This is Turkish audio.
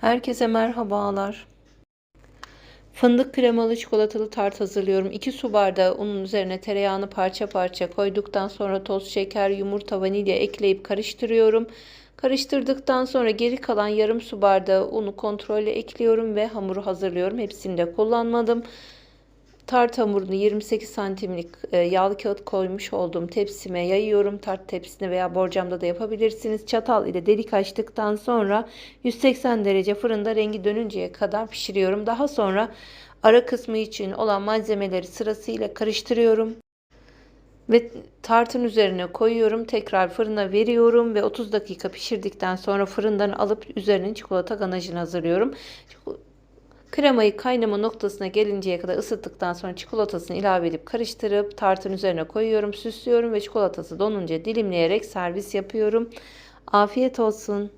Herkese merhabalar. Fındık kremalı çikolatalı tart hazırlıyorum. 2 su bardağı unun üzerine tereyağını parça parça koyduktan sonra toz şeker, yumurta, vanilya ekleyip karıştırıyorum. Karıştırdıktan sonra geri kalan yarım su bardağı unu kontrolle ekliyorum ve hamuru hazırlıyorum. Hepsini de kullanmadım. Tart hamurunu 28 santimlik e, yağlı kağıt koymuş olduğum tepsime yayıyorum. Tart tepsisine veya borcamda da yapabilirsiniz. Çatal ile delik açtıktan sonra 180 derece fırında rengi dönünceye kadar pişiriyorum. Daha sonra ara kısmı için olan malzemeleri sırasıyla karıştırıyorum. Ve tartın üzerine koyuyorum. Tekrar fırına veriyorum ve 30 dakika pişirdikten sonra fırından alıp üzerine çikolata ganajını hazırlıyorum. Kremayı kaynama noktasına gelinceye kadar ısıttıktan sonra çikolatasını ilave edip karıştırıp tartın üzerine koyuyorum, süslüyorum ve çikolatası donunca dilimleyerek servis yapıyorum. Afiyet olsun.